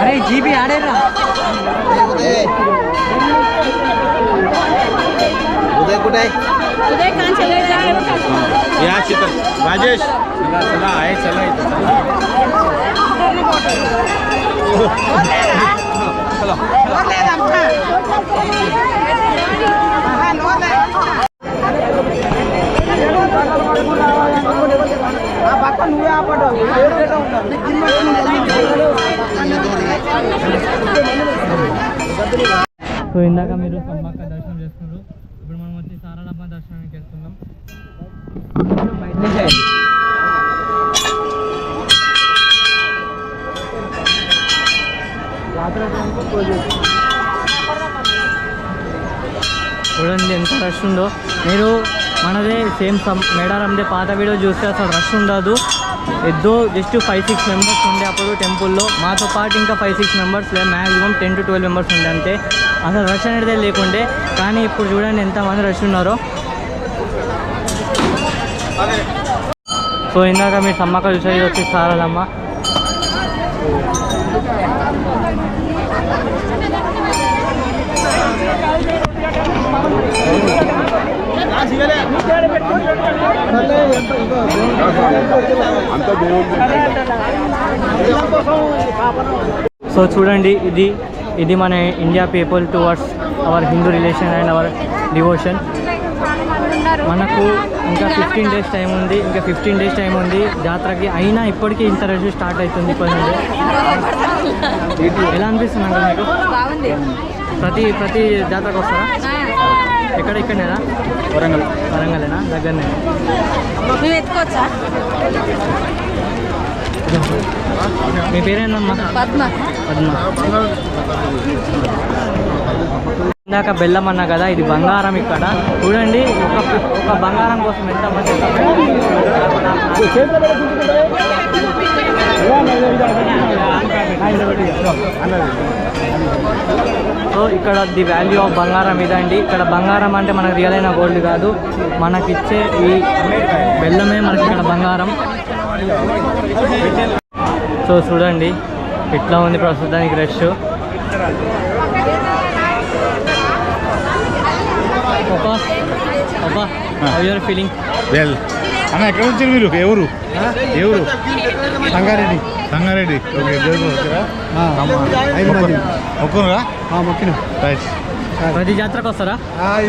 అరే జీబీ ఆడేరా उदय उदय कुठे आहे उदय कान चले जाए या शीतल राजेश चला आहे चला సో ఇందాక మీరు సమ్మక్క దర్శనం చేసుకున్నారు. ఇప్పుడు మనం వచ్చి సారాలమ్మ దర్శనానికి వెళ్తున్నాం. చూడండి ఎంత రష్ ఉందో. మీరు మనదే సేమ్ సమ్ మేడారందే పాత వీడియో చూస్తే అసలు రష్ ఉండదు. ఎద్దో జస్ట్ ఫైవ్ సిక్స్ మెంబర్స్ ఉండే అప్పుడు టెంపుల్లో. మాతో పాటు ఇంకా ఫైవ్ సిక్స్ మెంబర్స్ లేదు maximum ten to twelve members ఉండే అంతే. అసలు రష్ అనేది లేకుండే కానీ ఇప్పుడు చూడండి ఎంతమంది రష్ ఉన్నారో. సో ఇందాక మీరు సమ్మక్క చూసేది వచ్చి సారదమ్మ సో చూడండి ఇది ఇది మన India people towards our Hindu relation and our devotion మనకు ఇంకా ఫిఫ్టీన్ డేస్ టైం ఉంది ఇంకా ఫిఫ్టీన్ డేస్ టైం ఉంది. జాతరకి అయినా ఇప్పటికీ ఇంత రష్ స్టార్ట్ అవుతుంది నుండి ఎలా అనిపిస్తుంది మీకు? ప్రతి ప్రతి జాతరకు వస్తారా? ఎక్కడ ఇక్కడనేనా? వరంగల్. వరంగలేనా? దగ్గరనే. మేము ఎత్తుకోవచ్చా? మీ పేరేనమ్మా పద్మ. పద్మ. ఇందాక బెల్లం అన్నా కదా ఇది బంగారం ఇక్కడ. చూడండి ఒక ఒక బంగారం కోసం ఎంత మంది సో ఇక్కడ ది వాల్యూ ఆఫ్ బంగారం ఇదండి. ఇక్కడ బంగారం అంటే మనకు రియల్ అయిన గోల్డ్ కాదు. మనకిచ్చే ఈ బెల్లమే మనకి ఇక్కడ బంగారం సో చూడండి. ఇట్లా ఉంది ప్రస్తుతానికి రష్ ఫీలింగ్ వెల్ అన్న ఎక్కడ వచ్చారు మీరు? ఎవరు? ఎవరు? సంగారెడ్డి. సంగారెడ్డి. ఓకే ఒక్కరుగా మొక్కిన రైట్ ప్రతి జాతరకు వస్తారా?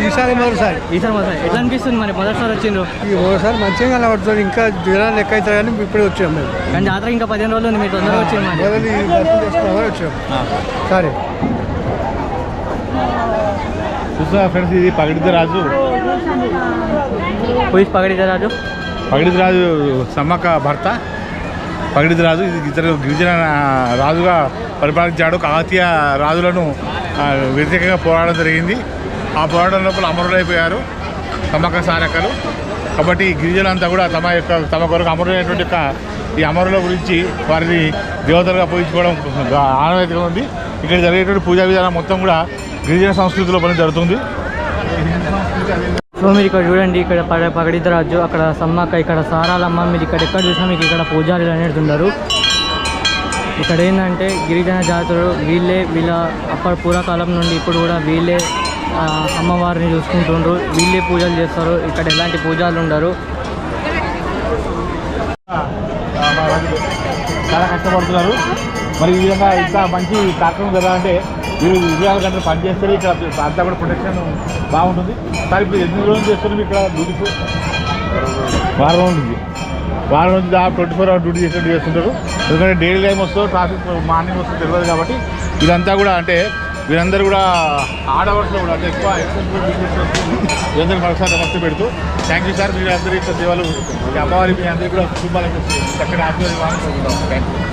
ఈసారి మరోసారి ఈసారి మొదటి ఎట్లా అనిపిస్తుంది మరి? మొదటిసారి వచ్చిండ్రు. ఈ ఓసారి మంచిగా కనబడుతుంది. ఇంకా జ్వరాలు లెక్క అవుతారు కానీ ఇప్పుడే వచ్చాం మేము. కానీ జాతర ఇంకా పదిహేను రోజులు ఉంది. మీరు తొందరగా వచ్చింది మరి. మొదలు ఈ దర్శనం చేసుకున్నామని వచ్చాం. సరే. చూసా ఫ్రెండ్స్ ఇది పగడిత రాజు. పోయి పగడితే రాజు? పగడిత రాజు సమ్మక్క భర్త. పగడిత రాజు. ఇది ఇతరు గిరిజన రాజుగా పరిపాలించాడు. కాకతీయ రాజులను వ్యతిరేకంగా పోరాడడం జరిగింది. ఆ పోరాటం లోపల అమరులైపోయారు. తమక సారకలు. కాబట్టి గిరిజనంతా గిరిజనులంతా కూడా తమ యొక్క తమ కొరకు అమరులైనటువంటి యొక్క ఈ అమరుల గురించి వారిని దేవతలుగా పూజించుకోవడం ఆనవాయితీగా ఉంది. ఇక్కడ జరిగేటువంటి పూజా విధానం మొత్తం కూడా గిరిజన సంస్కృతిలో పని జరుగుతుంది. సో మీరు ఇక్కడ చూడండి ఇక్కడ పగ పగడిద్దరాజు రాజు అక్కడ సమ్మక్క ఇక్కడ సారాలమ్మ మీరు ఇక్కడ ఎక్కడ చూసినా మీకు ఇక్కడ పూజారులు అనేది ఉన్నారు ఇక్కడ ఏంటంటే గిరిజన జాతులు వీళ్ళే వీళ్ళ అప్పటి పూర్వకాలం నుండి ఇప్పుడు కూడా వీళ్ళే అమ్మవారిని చూసుకుంటుండ్రు. వీళ్ళే పూజలు చేస్తారు. ఇక్కడ ఎలాంటి పూజలు ఉండరు. చాలా కష్టపడుతున్నారు. మరి ఈ విధంగా ఇంత మంచి కార్యక్రమం అంటే మీరు ఇరవై నాలుగు గంటలు పనిచేస్తారు ఇక్కడ అంతా కూడా ప్రొటెక్షన్ బాగుంటుంది. సార్ ఇప్పుడు ఎన్ని రోజులు చేస్తున్నారు ఇక్కడ డ్యూటీస్ వారం ఉంటుంది వారం నుంచి ట్వంటీ ఫోర్ అవర్ డ్యూటీ చేసినట్టు చేస్తుంటారు. ఎందుకంటే డైలీ టైం వస్తుందో ట్రాఫిక్ మార్నింగ్ వస్తుందో తెలియదు కాబట్టి ఇదంతా కూడా అంటే వీరందరూ కూడా ఆడవర్స్లో కూడా అంటే ఎక్కువ ఎక్సెప్ట్ వీరందరూ మరొకసారి నమస్తే పెడుతూ థ్యాంక్ యూ సార్ మీరు అందరి యొక్క సేవలు అమ్మవారి మీ అందరికీ కూడా శుభాలకు చక్కటి ఆశీర్వాదం థ్యాంక్ యూ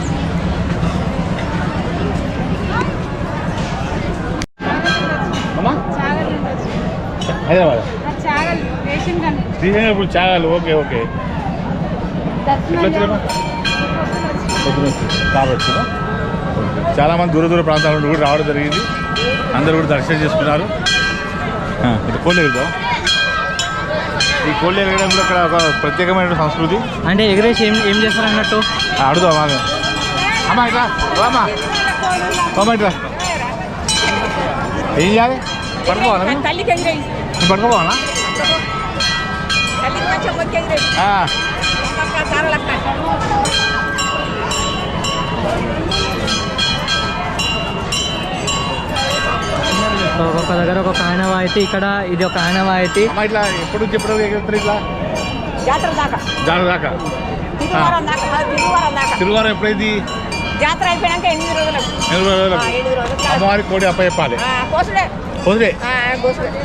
హైదరాబాద్? శ్రీశైలం ఇప్పుడు చాగాలి ఓకే ఓకే. కాబట్టి చాలా మంది దూర దూర ప్రాంతాల నుండి కూడా రావడం జరిగింది. అందరూ కూడా దర్శనం చేసుకున్నారు. ఇటు కోళ్ళు ఎగురుతాం? ఈ కోళ్ళు ఎగరడం కూడా ఇక్కడ ఒక ప్రత్యేకమైన సంస్కృతి. అంటే ఎగరేసి ఏం ఏం చేస్తారు అన్నట్టు? అడుగుదాం బాగా అమ్మా ఇట్లా అమ్మా అమ్మా ఇట్లా. ఏం చేయాలి? పడుకోవాలా? తల్లికి సారలక్క ఒక్కొక్క దగ్గర ఒక ఆనవాయితీ ఇక్కడ ఇది ఒక ఆనవాయితీ అమ్మా ఇట్లా ఎప్పుడు నుంచి ఎప్పుడు ఎగురుతారు ఇట్లా? జాతర దాకా. జాగ్రత్త దాకా? తిరువారం ఎప్పుడైంది? జాతర అయిపోయాక ఎనిమిది రోజులకు ఎనిమిది రోజులకు అమ్మవారి కోడి అప్ప చెప్పాలి ఆ, కోసుడే? ఆ, కోసుడే.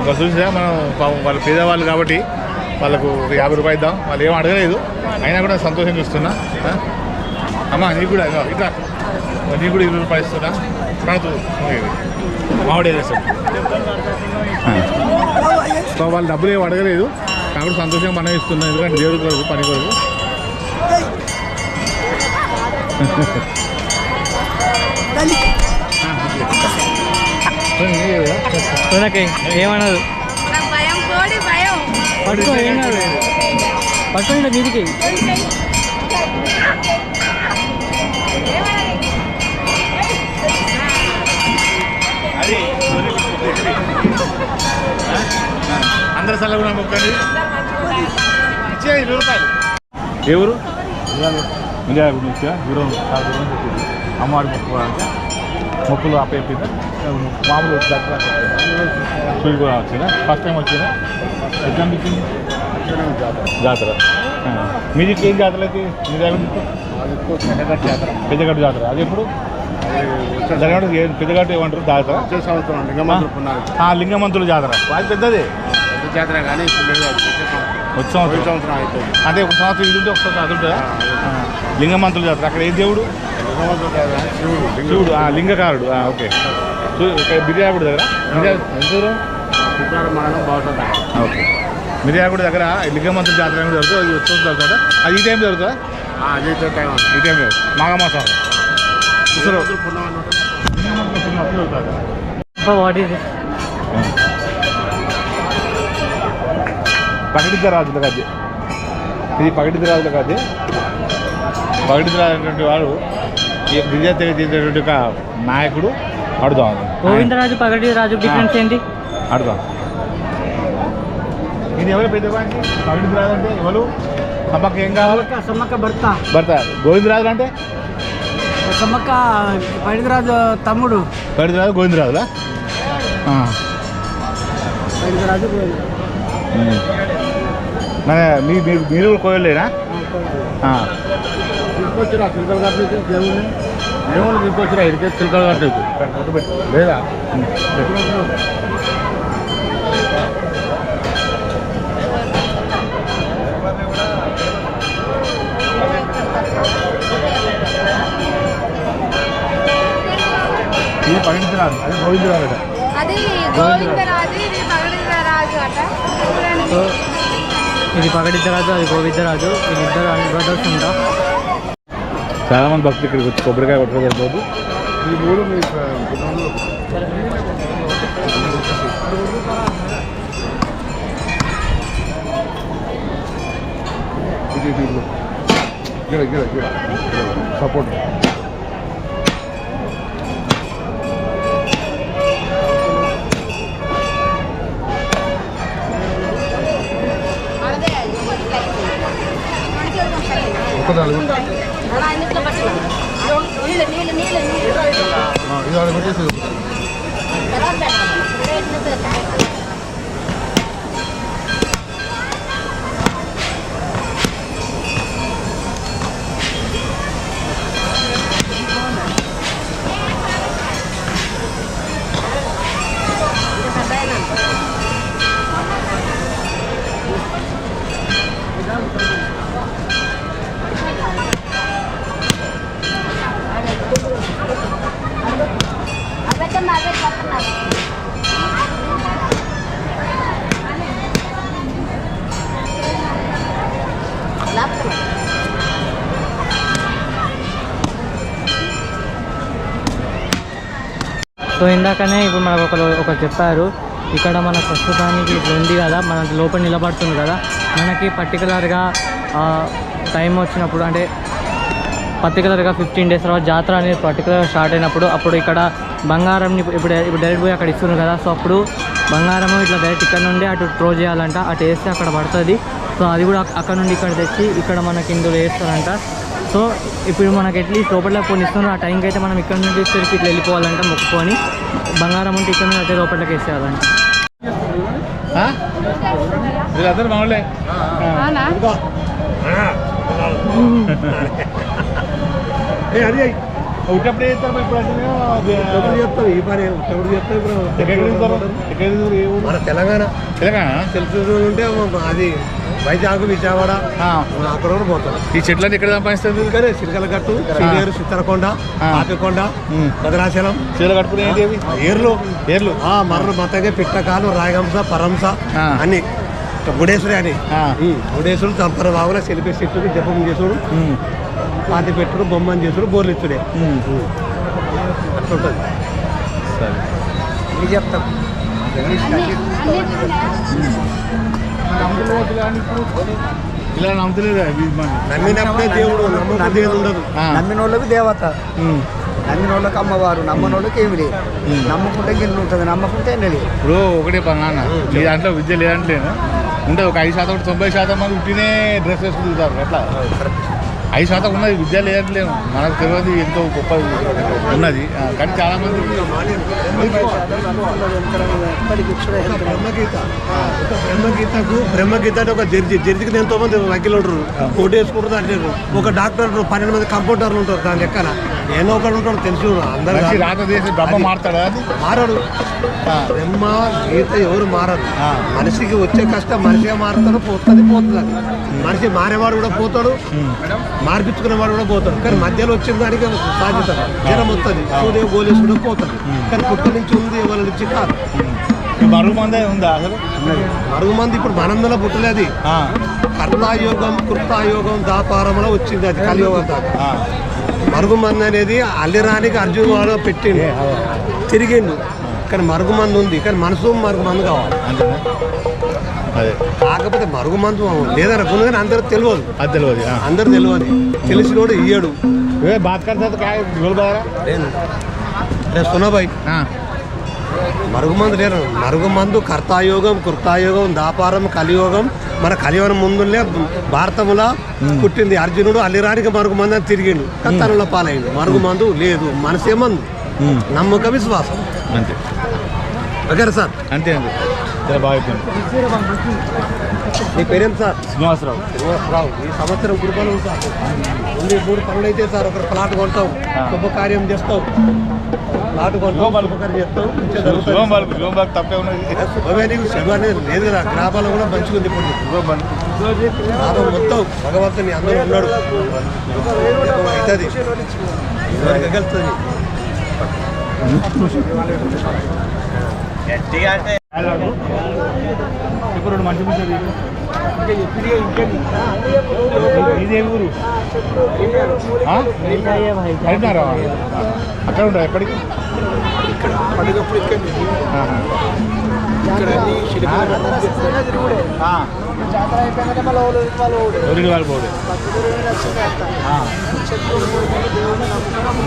ఒక చూసినా మనం పాపం వాళ్ళు పేదవాళ్ళు కాబట్టి వాళ్ళకు ఒక యాభై రూపాయలు ఇద్దాం. వాళ్ళు ఏం అడగలేదు. అయినా కూడా సంతోషం ఇస్తున్నా అమ్మా నీకు కూడా ఇట్లా. నీకు కూడా ఇరవై రూపాయలు ఇస్తున్నా. ప్రణతు మామిడి వేస్తాం సో వాళ్ళు డబ్బులు ఏమి అడగలేదు. కాబట్టి సంతోషంగా మనం ఇస్తున్నాం. ఎందుకంటే దేవుడి కొరకు పని కొరకు. చూడకి ఏమనదు. నాకు భయం కోడి భయం. పట్టుకో ఏం కాదు. పట్టుకో ఇలా మీదికి. అందరు చల్లగా మొక్కండి. ఇచ్చే ఇరవై రూపాయలు. ఏ ఊరు? విజయనగరం నుంచి. అమ్మవారి మొక్కుకోవడానికి మొక్కులు అప్పయిపోయిందా మామూలు దసరా కూడా వచ్చిందా ఫస్ట్ టైం వచ్చిందా ఎగ్జామ్ ఇచ్చింది జాతర. మీది ఏం జాతర అయితే? మీ దగ్గర నుంచి? పెద్దగట్టు జాతర. అది ఎప్పుడు? జరగడం పెద్దగట్టు ఏమంటారు? జాతర? సంవత్సరం లింగమంతులు జాతర. అది పెద్దది? పెద్ద జాతర కానీ వచ్చే సంవత్సరం. అదే ఒక సంవత్సరం ఇది ఉంటే ఒక సంవత్సరం అది ఉంటుందా. లింగమంతుల జాతర. అక్కడ ఏ దేవుడు? శివుడు. లింగకారుడు. ఓకే. మిర్యాలగూడ దగ్గర? ఓకే. మిర్యాలగూడ దగ్గర లింగమంతుల జాతర ఏమి జరుగుతుంది? అది వచ్చి జరుగుతుందా అది ఈ టైం జరుగుతుందా? అదే టైం ఈ టైం మాఘమాసం ఈస్ పగడిద్ద రాజుల గద్దె ఇది పగడిద్ద రాజుల గద్దె పగడిద్ద రాజు అనేటువంటి వాడు ఈ విద్యా తెలియజేసేటువంటి ఒక నాయకుడు అడుదాం గోవిందరాజు పగటి రాజు డిఫరెన్స్ ఏంటి? అడుదాం ఇది ఎవరు పెద్దవాడికి పగడిద్ద రాజు అంటే ఎవరు? సమ్మక్క ఏం కావాలి? సమ్మక్క భర్త. భర్త. గోవిందరాజు అంటే? సమ్మక్క పైడిరాజు తమ్ముడు. పగడిద్ద రాజు గోవిందరాజులా? ఆ. పైడిరాజు ఉమ్. మన మీ మీరు కూడా కోయలేనా? ఏమో తీసుకొచ్చిరా ఇరికే చిలకలు కట్టలేదు లేదా? ఇది పగించరాదు అది గోవిందరాదు అట. అది గోవిందరాజు ఇది పగడిరాజు అట. ఇది పగడిద్దరాజు అది గోవిందరాజు వీళ్ళిద్దరు బ్రదర్స్ ఉంటా చాలా మంది భక్తులు ఇక్కడికి వచ్చి కొబ్బరికాయ రోజు ఈ మూడు సపోర్ట్. ఒక నాలుగు. నీళ్ళు నీళ్ళు సో ఇందాకనే ఇప్పుడు మనకు ఒకరు ఒకరు చెప్పారు ఇక్కడ మన ప్రస్తుతానికి ఇట్లా ఉంది కదా మన లోపల నిలబడుతుంది కదా మనకి పర్టికులర్గా టైం వచ్చినప్పుడు అంటే పర్టికులర్గా ఫిఫ్టీన్ డేస్ తర్వాత జాతర అనేది పర్టికులర్గా స్టార్ట్ అయినప్పుడు అప్పుడు ఇక్కడ బంగారంని ఇప్పుడు ఇప్పుడు డైరెక్ట్ పోయి అక్కడ ఇస్తున్నారు కదా సో అప్పుడు బంగారము ఇట్లా డైరెక్ట్ ఇక్కడ నుండి అటు త్రో చేయాలంట అటు వేస్తే అక్కడ పడుతుంది. సో అది కూడా అక్కడ నుండి ఇక్కడ తెచ్చి ఇక్కడ మనకి ఇందులో వేస్తారంట. సో ఇప్పుడు మనకి ఎట్లీస్ట్ లోపల కొన్ని ఇస్తున్నారు ఆ టైంకి అయితే మనం ఇక్కడ నుండి తిరిగి ఇట్లా వెళ్ళిపోవాలంట మొక్కుకొని బంగారం ఉంటే ఇక్కడ నుండి అదే లోపలికి వేసేయాలంట? వీళ్ళందరూ మామూలే. ఒకటప్పుడు చేస్తారు ఇప్పుడు చెప్తారు ఈ పని చెప్తారు ఇప్పుడు. ఎక్కడ మన తెలంగాణ. తెలంగాణ తెలుసు ఉంటే అది వైజాగ్ విజయవాడ ఆ. అక్కడ కూడా పోతాం ఈ చెట్లన్నీ ఎక్కడ సంపాదిస్తుంది ఇక్కడే సిరికలగట్టు సీనియర్ చిత్తరకొండ ఆ. పాపికొండ ఉమ్. భద్రాచలం అవి ఏర్లు ఏర్లు ఆ మర్ర మతగే పిట్టకాలు రాయగంస పరంస. అన్ని గుడేశ్వరి అని ఆ. గుడేశ్వరుడు చంపర బాగున శిల్పి చెట్టుడు జపం చేసుడు. పాతి పెట్టుడు బొమ్మని చేసుడు బోర్లు ఇచ్చుడే. అట్లుంటుంది సరే ఇది చెప్తాం ఇలా నమ్ముతలేదు నమ్మినప్పుడే దేవుడు ఉండదు ఆ. నమ్మిన వాళ్ళకి దేవత. ఉమ్. నమ్మిన వాళ్ళకి అమ్మవారు నమ్మని వాళ్ళకి ఏమి లేదు. నమ్ముకుంటే గిన్నె ఉంటుంది నమ్మకుంటే ఎండ లేదు. ఇప్పుడు ఒకటే పని నాన్న. మీ దాంట్లో విద్య లేదంటలేను? ఉంటే ఒక ఐదు శాతం తొంభై శాతం మంది ఉట్టినే డ్రెస్ వేసుకుని తిరుగుతారు ఎట్లా ఐదు శాతం ఉన్నది విద్య లేదంటలేము మనకు తెలియదు ఎంతో గొప్ప ఉన్నది. కానీ చాలా మంది బ్రహ్మగీత. ఒక బ్రహ్మగీతకు బ్రహ్మగీత అంటే ఒక జడ్జి. జడ్జికి ఎంతో మంది వకీలు ఉంటారు. కోటి వేసుకుంటారు అంటే ఒక డాక్టర్ ఉంటారు, పన్నెండు మంది కంపౌండర్లు ఉంటారు దాని లెక్కన. ఏదో ఒకడు ఉంటాడు తెలుసు అందరు మనిషి కాదు. రాత చేసి డబ్బా మారుతాడా మారడు. బ్రహ్మ గీత ఎవరు మారరు. మనిషికి వచ్చే కష్టం మనిషిగా మారుతాడు పోతుంది పోతుంది. మనిషి మారేవాడు కూడా పోతాడు. మార్పించుకునే వాడు కూడా పోతాడు. కానీ మధ్యలో వచ్చిన దానికి సాధ్యత జ్వరం వస్తుంది. సూర్య గోలేసుకుంటూ పోతుంది కానీ పుట్ట నుంచి ఉంది ఎవరి నుంచి కాదు. మరుగు మందే ఉందా అసలు? అరుగు మంది ఇప్పుడు మనందలో పుట్టలేదు. ఆ, కర్ణాయోగం కృతాయోగం దాపారంలో వచ్చింది. అది కలియోగం దాకా. మరుగు మంది అనేది అల్లిరానికి అర్జున్ పెట్టిండు. తిరిగిండు. కానీ మరుగు మందు ఉంది కానీ మనసు మరుగు మందు కావాలి. అంతేనా? అదే. కాకపోతే మరుగు మందు లేదన్న కానీ అందరూ తెలియదు. అది తెలియదు అందరు తెలియదు. తెలిసినోడు ఇయ్యడు. ఏ బాత్ కడతా లేదు. మరుగు మందు లేరు మరుగు మందు కర్తాయోగం కృతాయోగం దాపారం కలియోగం. మన కలియోగం ముందులే భారతముల పుట్టింది. అర్జునుడు అల్లిరానికి మరుగు మందు అని తిరిగిండు. కత్తనుల పాలైంది. మరుగు మందు లేదు. మనసే మందు. నమ్మక విశ్వాసం. అంతే. Okay sir. అంతే అంతే. చాలా బాగా నీ పేరేం సార్? శ్రీనివాసరావు. శ్రీనివాసరావు ఈ సంవత్సరం గురుబలం సార్. ఉంది మూడు పనులు అయితే సార్ ఒక ప్లాట్ కొంటావు శుభకార్యం చేస్తావు ప్లాట్ కొంటావు శుభకార్యం బాలకు తప్పే ఉన్నది. లేదు కదా గ్రామాల్లో కూడా మంచిగా ఉంది ఇప్పుడు. లాభం మొత్తం భగవంతుని అందరూ ఉన్నాడు. అవుతుంది. ఇప్పుడు మంచి మంచి ఇదే ఊరు? కరీంనగరా? అక్కడ ఉంటారు ఎప్పటికి ఆహా. ఆ. ఎవరికి వాళ్ళు పోదు ఆ.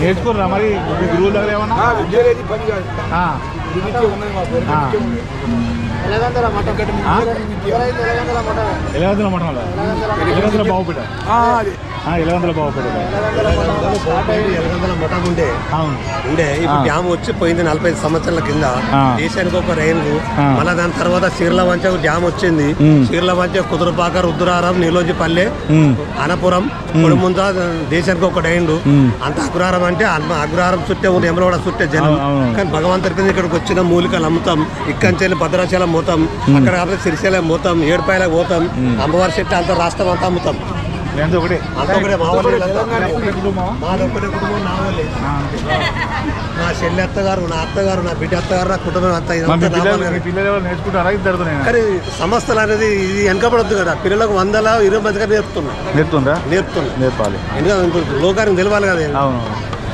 నేర్చుకోరా మరి? గురువుల దగ్గర ఏమన్నా? ఎలగందుల ఎలగందుల బాగుపేట ఎలగందల బాగుపడే ఎలగందల మఠం ఉండే అవును. ఉండే ఇప్పుడు. డ్యామ్ వచ్చి పోయింది నలభై ఐదు సంవత్సరాల కింద. దేశానికి ఒక రైలు. ఆ. మళ్ళా దాని తర్వాత చీర్ల వంచ డ్యామ్ వచ్చింది. చీర్ల వంచ కుదురుపాక రుద్రారం నీలోజిపల్లె. అనపురం ముందు దేశానికి ఒక డైండు. అంత అగ్రహారం అంటే అగ్ర- అగ్రహారం చుట్టే ఉంది ఎమలవాడ చుట్టే జనం. కానీ భగవంతుడి కింద ఇక్కడికి వచ్చిన మూలికలు అమ్ముతాం. ఇక్కంచెల్లి భద్రాచలం పోతాం. అక్కడ కాకపోతే సిరిశైలం పోతాం. ఏడుపాయలకు పోతాం. అమ్మవారి చెట్టు అంత రాష్ట్రం అంతా అమ్ముతాం. ఎంత ఒకటి. మా వాళ్ళు? మాది ఒకటే. కుటుంబం నా వాళ్ళే. ఆ. నా చెల్లి అత్తగారు నా అత్తగారు నా బిడ్డ అత్తగారు నా కుటుంబం అంతా పిల్లలు పిల్లలు నేర్చుకుంటారా ఇద్దరు కానీ సంస్థలు అనేది ఇది వెనకబడద్దు కదా. పిల్లలకు వందల ఇరవై మందిగా నేర్పుతున్నా. నేర్పుతుందా? నేర్పుతున్నా. నేర్పాలి. ఎందుకంటే లోకానికి తెలవాలి కదా అవును.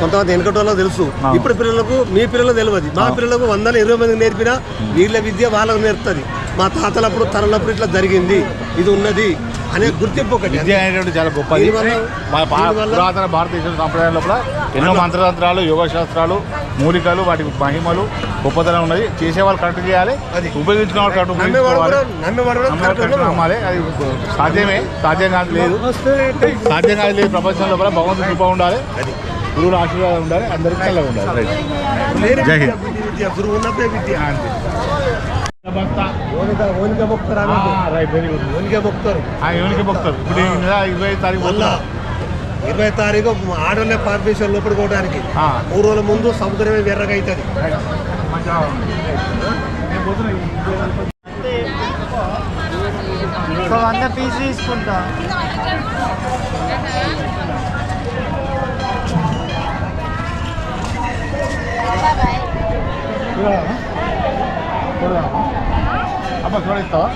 కొంతమంది వెనకటోళ్ళకి తెలుసు. ఇప్పుడు పిల్లలకు మీ పిల్లలకు తెలియదు మా పిల్లలకు వందల ఇరవై మందికి నేర్పినా వీళ్ళ విద్య వాళ్ళకు నేర్పుతుంది. మా తాతలప్పుడు తరలప్పుడు ఇట్లా జరిగింది. ఇది ఉన్నది. అనే గుర్తింపు ఒకటి. విద్య అనేటువంటి చాలా గొప్పది. మన పురాతన భారతదేశ సంప్రదాయం లోపల ఎన్నో మంత్రతంత్రాలు యోగ శాస్త్రాలు మూలికలు వాటి మహిమలు గొప్పతనం ఉన్నది. చేసేవాళ్ళు కరెక్ట్ చేయాలి. అది. ఉపయోగించుకునే వాళ్ళు కరెక్ట్ ఉపయోగించుకోవాలి. నమ్మాలి అది సాధ్యమే. సాధ్యం కాదు లేదు. సాధ్యం కాదు లేదు. ప్రపంచం లోపల భగవంతుడు కృప ఉండాలి. గురువుల ఆశీర్వాదం ఉండాలి. అందరికీ చల్లగా ఉండాలి. జై హింద్. ఇప్పుడు ఇరవై తారీఖు. ఇరవై తారీఖు ఆడోళ్ళే పర్మిషన్ లోపలికి పోవడానికి. ఆ. మూడు రోజుల ముందు సముద్రమే వెర్రగా అవుతుంది పోతున్నా ఈ- సో వంద పీస్ తీసుకుంటా చూడదామా? చూడదామా? అబ్బా చూడ ఇస్తావా